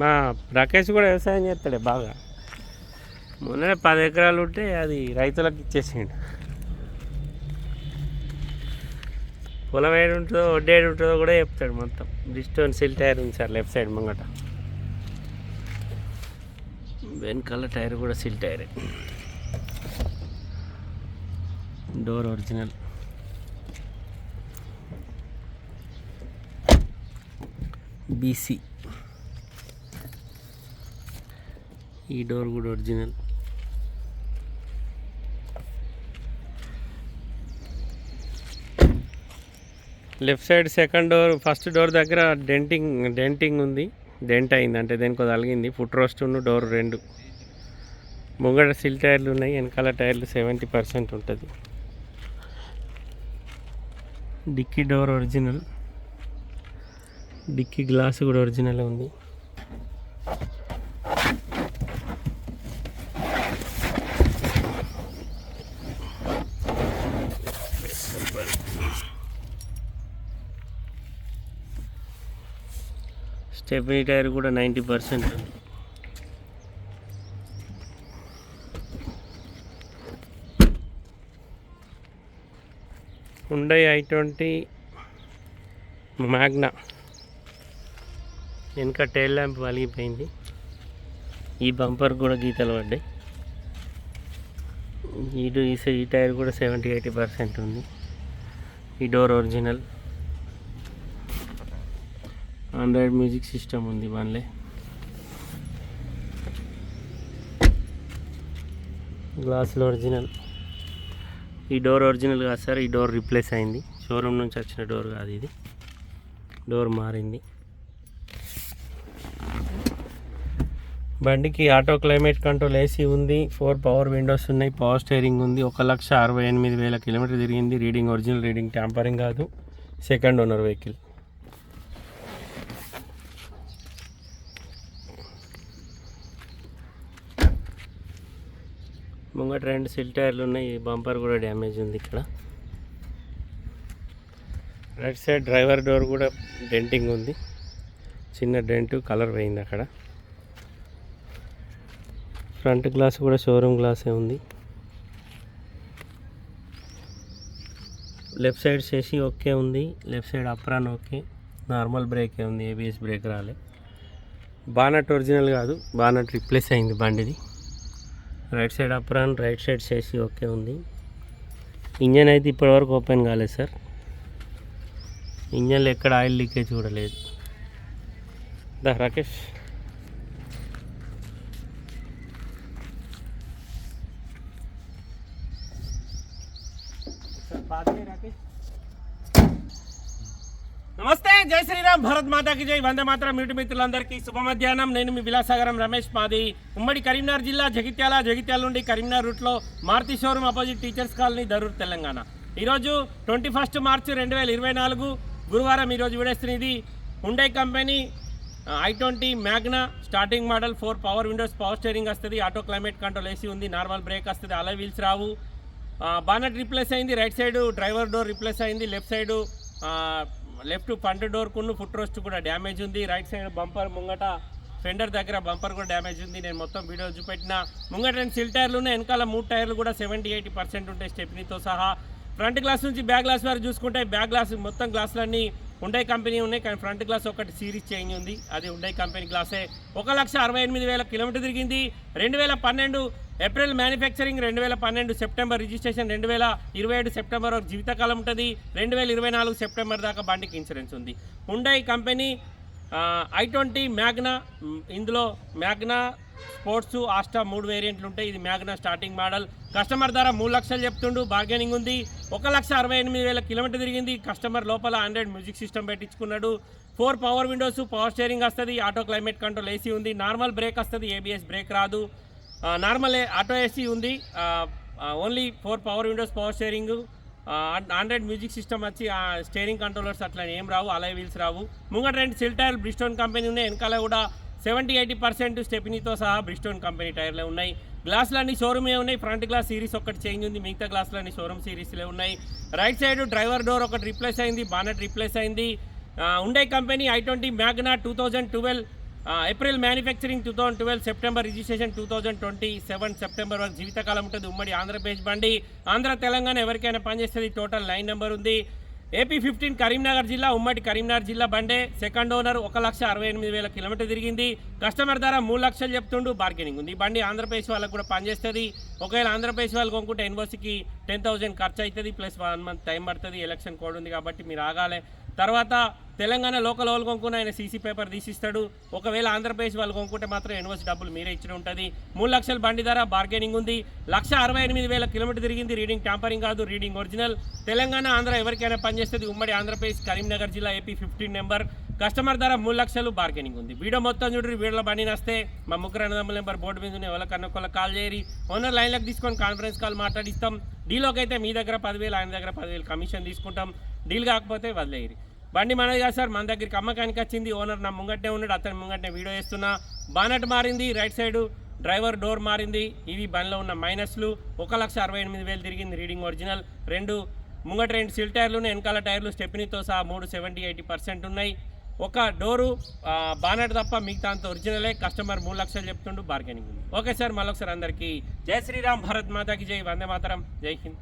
మా రాకేష్ కూడా వ్యవసాయం చేస్తాడే బాగా. మొన్ననే పది ఎకరాలు ఉంటే అది రైతులకు ఇచ్చేసిండు. పొలం ఏడు ఉంటుందో వడ్డీ ఏడు ఉంటుందో కూడా చెప్తాడు మొత్తం. డిస్టోన్ సిల్ టైర్ ఉంది సార్ లెఫ్ట్ సైడ్ ముంగట. వెనకాల టైర్ కూడా సిల్ టైరే డోర్ ఒరిజినల్ బీసీ ఈ డోర్ కూడా original. Left side second door first door దగ్గర డెంటింగ్ డెంటింగ్ ఉంది. డెంట్ అయింది అంటే దేనికి తలిగింది ఫుట్ రోస్ట్ డోర్ రెండు. ముంగట సిల్ టైర్లు ఉన్నాయి వెనకాల టైర్లు సెవెంటీ పర్సెంట్ ఉంటుంది. Dicky door original. Dicky glass కూడా ఒరిజినల్ ఉంది. చెప్పిన టైర్ కూడా నైంటీ పర్సెంట్. ఉంది హుండై ఐ ట్వంటీ మ్యాగ్నా వెనుక టైల్ ల్యాంప్ వలిగిపోయింది ఈ బంపర్ కూడా గీతలు పడ్డాయి. ఇటు ఈ సై- ఈ టైర్ కూడా సెవెంటీ ఎయిటీ పర్సెంట్ ఉంది. ఈ door original android music system ఉంది వన్లే గ్లాసులు ఒరిజినల్ ఈ డోర్ ఒరిజినల్ కాదు సార్ ఈ డోర్ రిప్లేస్ అయింది. షోరూమ్ నుంచి వచ్చిన డోర్ కాదు ఇది. డోర్ మారింది. బండికి ఆటో క్లైమేట్ కంట్రోల్ ఏసీ ఉంది ఫోర్ పవర్ విండోస్ ఉన్నాయి పవర్ స్టీరింగ్ ఉంది ఒక లక్ష అరవై ఎనిమిది వేల కిలోమీటర్ తిరిగింది రీడింగ్ ఒరిజినల్ రీడింగ్ ట్యాంపరింగ్ కాదు సెకండ్ ఓనర్ వెహికల్ ముంగట రెండు సిల్ టైర్లు ఉన్నాయి. బంపర్ కూడా డ్యామేజ్ ఉంది ఇక్కడ. రైట్ సైడ్ డ్రైవర్ డోర్ కూడా డెంటింగ్ ఉంది. చిన్న డెంట్ కలర్ పోయింది అక్కడ. ఫ్రంట్ గ్లాస్ కూడా షోరూమ్ గ్లాసే ఉంది. లెఫ్ట్ సైడ్ చేసి ఓకే ఉంది. Left side apron okay normal బ్రేకే ఉంది. ఏబిఎస్ బ్రేక్ రాలే. బానట్ ఒరిజినల్ కాదు. బానట్ రిప్లేస్ అయింది బండిది. Right side apron right side చేసి ఓకే ఉంది. ఇంజన్ అయితే ఇప్పటివరకు ఓపెన్ కాలేదు సార్. ఇంజన్లో ఎక్కడ ఆయిల్ లీకేజ్ కూడా లేదు. దా రాకేష్. జై శ్రీరామ్ భరత్ మాతాకి జై. వంద మాత్రం మీటి మిత్రులందరికీ శుభ మధ్యాహ్నం నేను మీ విలాసాగరం రమేష్ మాది ఉమ్మడి కరీంనగర్ జిల్లా జగిత్యాల జగిత్యాల నుండి కరీంనగర్ రూట్లో Maruti showroom opposite teachers colony Darur Telangana. ఈరోజు ట్వంటీ ఫస్ట్ మార్చి రెండు వేల ఇరవై నాలుగు గురువారం ఈరోజు విడేస్తున్నది Hyundai company I twenty Magna starting model four power windows power steering వస్తుంది ఆటో క్లైమేట్ కంట్రోల్ ఏసీ ఉంది నార్మల్ బ్రేక్ వస్తుంది అలా వీల్స్ రావు. బానట్ రిప్లేస్ అయింది right side driver door replace అయింది left side left front door కున్ను foot rest కూడా damage ఉంది. Right side bumper ముంగట ఫెండర్ దగ్గర బంపర్ కూడా డ్యామేజ్ ఉంది. నేను మొత్తం వీడియో చూపెట్టిన. ముంగట రెండు సిల్ టైర్లు ఉన్నాయి. వెనకాల మూడు టైర్లు కూడా సెవెంటీ ఎయిటీ పర్సెంట్ ఉంటాయి స్టెప్నీతో సహా. ఫ్రంట్ గ్లాస్ నుంచి బ్యాక్ గ్లాస్ వరకు చూసుకుంటే బ్యాక్ గ్లాస్ మొత్తం గ్లాసులన్నీ ఉండే కంపెనీ ఉన్నాయి. కానీ ఫ్రంట్ గ్లాస్ ఒకటి సిరీస్ చేంజ్ ఉంది. అది ఉండే కంపెనీ గ్లాసే. ఒక లక్ష అరవై ఎనిమిది వేల కిలోమీటర్ తిరిగింది. రెండు వేల పన్నెండు ఏప్రిల్ మ్యానుఫ్యాక్చరింగ్ రెండు వేల పన్నెండు సెప్టెంబర్ రిజిస్ట్రేషన్ రెండు వేల ఇరవై ఏడు సెప్టెంబర్ వరకు జీవితకాలం ఉంటుంది. రెండు వేల ఇరవై నాలుగు సెప్టెంబర్ దాకా బండికి ఇన్సూరెన్స్ ఉంది. Hyundai company I twenty Magna ఇందులో మ్యాగ్నా స్పోర్ట్స్ ఆస్టా మూడు వేరియంట్లు ఉంటాయి. ఇది మ్యాగ్నా స్టార్టింగ్ మోడల్. కస్టమర్ ధర మూడు లక్షలు చెప్తుండు. బార్గెనింగ్ ఉంది. ఒక లక్ష అరవై ఎనిమిది వేల కిలోమీటర్ తిరిగింది. కస్టమర్ లోపల android music system పెట్టించుకున్నాడు. Four power windows power steering వస్తుంది. ఆటో క్లైమేట్ కంట్రోల్ ఏసీ ఉంది. నార్మల్ బ్రేక్ వస్తుంది. ఏబిఎస్ బ్రేక్ రాదు. నార్మల్ ఆటో ఏసీ ఉంది. Only four power windows power steering android music system వచ్చి స్టేరింగ్ కంట్రోలర్స్ అట్లా ఏం రావు అలై wheels రావు. ముంగట రెండు సిల్ టైర్ బ్రిస్టోన్ కంపెనీ ఉన్నాయి. వెనకాల కూడా సెవెంటీ ఎయిటీ పర్సెంట్ స్టెపినీతో సహా బ్రిస్టోన్ కంపెనీ టైర్లే ఉన్నాయి. గ్లాసులన్నీ అన్ని షోరూమే ఉన్నాయి. ఫ్రంట్ గ్లాస్ సిరీస్ ఒకటి చేంజ్ ఉంది. మిగతా గ్లాసులన్నీ షోరూమ్ సిరీస్లే ఉన్నాయి. రైట్ సైడ్ డ్రైవర్ డోర్ ఒకటి రిప్లేస్ అయింది. బానట్ రిప్లేస్ అయింది. ఉండే company I twenty Magna two thousand twelve April manufacturing two thousand twelve September registration two thousand twenty seven September వరకు జీవితకాలం ఉంటుంది. ఉమ్మడి ఆంధ్రప్రదేశ్ బండి. ఆంధ్ర తెలంగాణ ఎవరికైనా పనిచేస్తుంది. టోటల్ లైన్ నెంబర్ ఉంది. ఏపీ ఫిఫ్టీన్ కరీంనగర్ జిల్లా ఉమ్మడి కరీంనగర్ జిల్లా బండే. సెకండ్ ఓనర్ ఒక లక్ష అరవై ఎనిమిది వేల కిలోమీటర్ తిరిగింది. కస్టమర్ ధర మూడు లక్షలు చెప్తుండు. బార్గెనింగ్ ఉంది. బండి ఆంధ్రప్రదేశ్ వాళ్ళకు కూడా పనిచేస్తుంది. ఒకవేళ ఆంధ్రప్రదేశ్ వాళ్ళు కొనుక్కుంటే ఎన్ఓసికి టెన్ థౌసండ్ ఖర్చు అవుతుంది. ప్లస్ వన్ మంత్ టైం పడుతుంది. ఎలక్షన్ కోడ్ ఉంది కాబట్టి మీరు ఆగాలి. తర్వాత తెలంగాణ లోకల్ వాళ్ళు కొనుక్కుని ఆయన సీసీ పేపర్ తీసిస్తాడు. ఒకవేళ ఆంధ్రప్రదేశ్ వాళ్ళు కొనుక్కుంటే మాత్రం ఎన్ఓసి డబ్బులు మీరే ఇచ్చిన ఉంటుంది. మూడు లక్షల బండి ధర బార్గెనింగ్ ఉంది. లక్ష అరవై ఎనిమిది వేల కిలోమీటర్ తిరిగింది. రీడింగ్ ట్యాంపరింగ్ కాదు రీడింగ్ ఒరిజినల్ తెలంగాణ ఆంధ్ర ఎవరికైనా పనిచేస్తుంది. ఉమ్మడి ఆంధ్రప్రదేశ్ కరీంనగర్ జిల్లా ఏపీ ఫిఫ్టీన్ నెంబర్. కస్టమర్ ధర మూడు లక్షలు బార్గెనింగ్ ఉంది. వీడియో మొత్తం చూడండి వీడియోలో బండి నస్తే. మా ముగ్గురు అన్నదమ్ముల నెంబర్ బోర్డు మీద ఉన్న ఎవరికన్నా ఒకళ్ళ కాల్ చేయరి. ఓనర్ లైన్లకు తీసుకొని కాన్ఫరెన్స్ కాల్ మాట్లాడిస్తాం. డీలోకి అయితే మీ దగ్గర పదివేలు ఆయన దగ్గర పదివేలు కమిషన్ తీసుకుంటాం. డీల్ కాకపోతే వదిలేయరు. బండి మనది కాదు సార్ మన దగ్గరికి అమ్మకానికి వచ్చింది. ఓనర్ నా ముంగట్నే ఉన్నాడు అతని ముంగట్నే వీడియో వేస్తున్నా బానట్ మారింది రైట్ సైడు డ్రైవర్ డోర్ మారింది. ఇవి బండిలో ఉన్న మైనస్లు ఒక లక్ష అరవై ఎనిమిది వేలు తిరిగింది రీడింగ్ ఒరిజినల్. రెండు ముంగట రెండు సిల్ టైర్లు వెనకాల టైర్లు స్టెప్నీతో సహా మూడు సెవెంటీ ఎయిటీ పర్సెంట్ ఉన్నాయి. ఒక డోరు బానట్ తప్ప మిగతా అంత ఒరిజినలే. కస్టమర్ మూడు లక్షలు చెప్తుండు బార్గెనింగ్ ఓకే సార్ మళ్ళొకసారి అందరికీ జై శ్రీరామ్ భారత్ మాతాకి జై వందే మాతరం. జై హింద్.